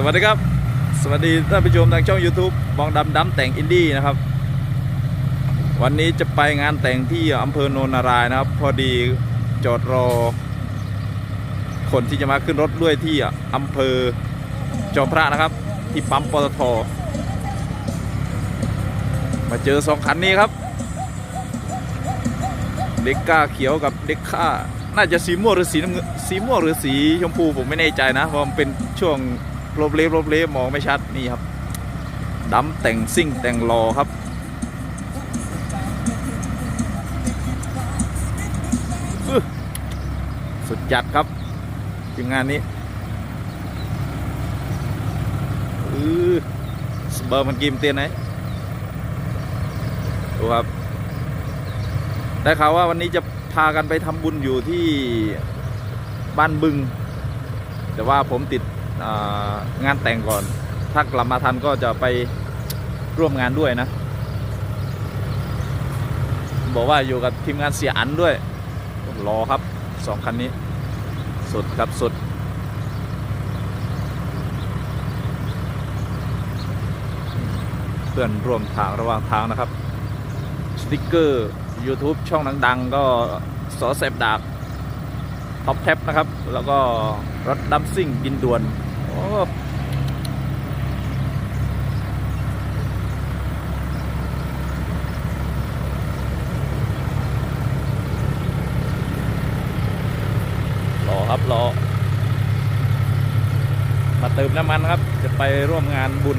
สวัสดีครับ สวัสดีท่านผู้ชมทางช่อง YouTube มองดำดำแต่งอินดี้นะครับ วันนี้จะไปงานแต่งที่อำเภอโนนนารายนะครับ พอดีจอดรอ คนที่จะมาขึ้นรถด้วยที่อำเภอจอมพระนะครับ ที่ปั๊มปตทมาเจอสองคันนี้ครับ เด็กก้าเขียวกับเด็กข้าน่าจะสีม่วงหรือสีน้ำเงินสีม่วงหรือสีชมพูผมไม่แน่ใจนะเพราะมันเป็นช่วง โรบเลฟโรบเลฟมองไม่ชัดนี่ครับดำแต่งซิ่งแต่งรอครับ สุดจัดครับทีมงานนี้อือสเบอร์มันกิมเตียนไหนดูครับ ได้ข่าวว่าวันนี้จะพากันไปทำบุญอยู่ที่บ้านบึง แต่ว่าผมติด งานแต่งก่อน ถ้ากลับมาทันก็จะไปร่วมงานด้วยนะ บอกว่าอยู่กับทีมงานเสียอันด้วย รอครับสองคันนี้ สุดครับสุดเพื่อนร่วมทางระหว่างทางนะครับ สติกเกอร์ YouTube ช่องดัง ๆ ก็สอเสพดาบท็อปแท็บนะครับ แล้วก็รถดัมซิ่งดินด่วน รอครับรอ มาเติมน้ำมันครับ จะไปร่วมงานบุญ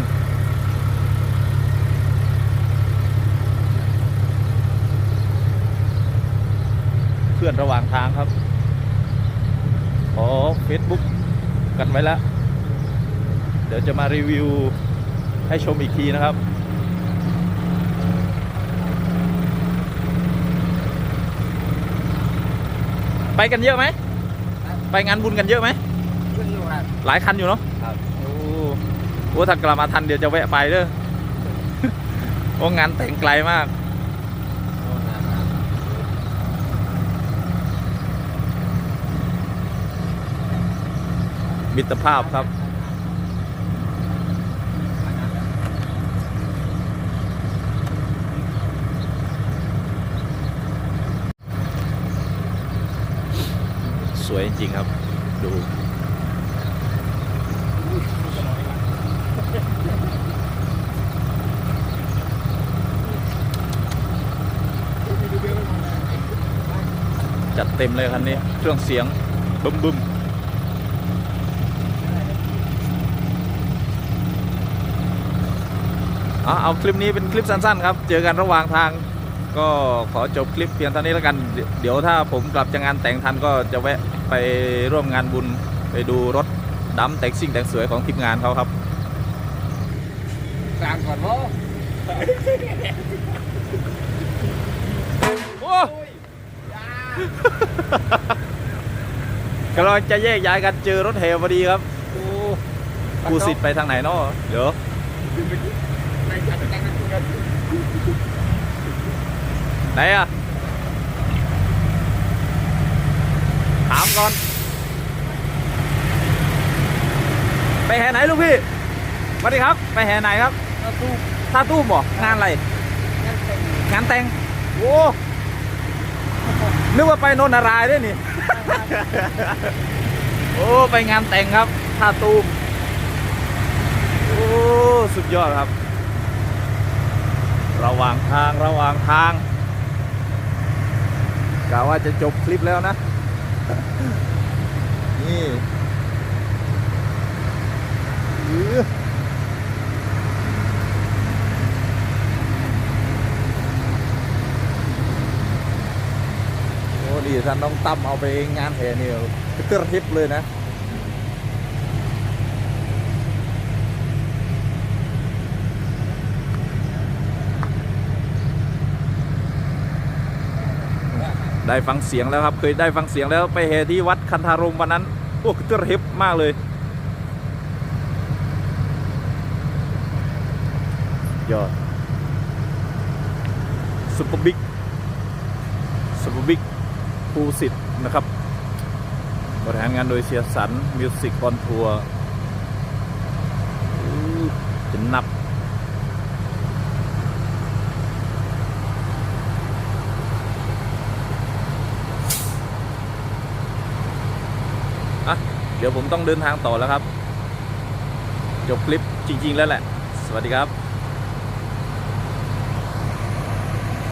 เพื่อนระหว่างทางครับ ขอ Facebook กันไว้แล้ว เดี๋ยวจะมารีวิวให้ชมอีกทีนะครับ ไปกันเยอะไหม ไปงานบุญกันเยอะไหมขึ้นอยู่ครับหลายคันอยู่เนาะครับโอ้โหถ้ากลับมาทันเดี๋ยวจะแวะไปเด้อโอ้งานแต่งไกลมากมิตรภาพครับ สวยจริงครับ ดูจัดเต็มเลยคันนี้เครื่องเสียงบึมบึมเอเอาคลิปนี้เป็นคลิปสั้นๆครับ เจอกันระหว่างทาง ก็ขอจบคลิปเพียงเท่านี้แล้วกันเดี๋ยวเดี๋ยวถ้าผมกลับจากงานแต่งทันก็จะแวะไปร่วมงานบุญไปดูรถดำแต่งซิ่งแต่งสวยของทีมงานเขาครับกลางก่อนโว้โอ้กำลังจะแยกย้ายกันเจอรถแห่พอดีครับโอ้กูสิทธิ์ไปทางไหนเนาะเดี๋ยว ไปจัดแต่งกันไหนอะถามก่อน ไปแห่ไหนลูกพี่สวัสดีครับ ไปแห่ไหนครับแล้วตู้ท่าตู้มบ่งานอะไรนั่นเป็นงานแต่ง โอ้นึกว่าไปโนนนารายด้วยนี่ โอ้ ไปงานแต่งครับท่าตูมโอ้ สุดยอดครับ ระหว่างทางระหว่างทาง กะว่าจะจบคลิปแล้วนะ นี่อื้อโอ้ดีท่านต้องตั้มเอาไปงานแห่เนี่ยกระเตื้อทิปเลยนะ ได้ฟังเสียงแล้วครับ เคยได้ฟังเสียงแล้วไปเฮที่วัดคันธารมวันนั้นโอ้กระเตื้อทิปมากเลยยอดซุปเปอร์บิ๊กซุปเปอร์บิ๊กภูสิทธ์นะครับ บริหารงานโดยเสียสันมิวสิกออนทัวร์จะนับ อะเดี๋ยวผมต้องเดินทางต่อแล้วครับ จบคลิปจริง ๆ แล้วแหละ สวัสดีครับ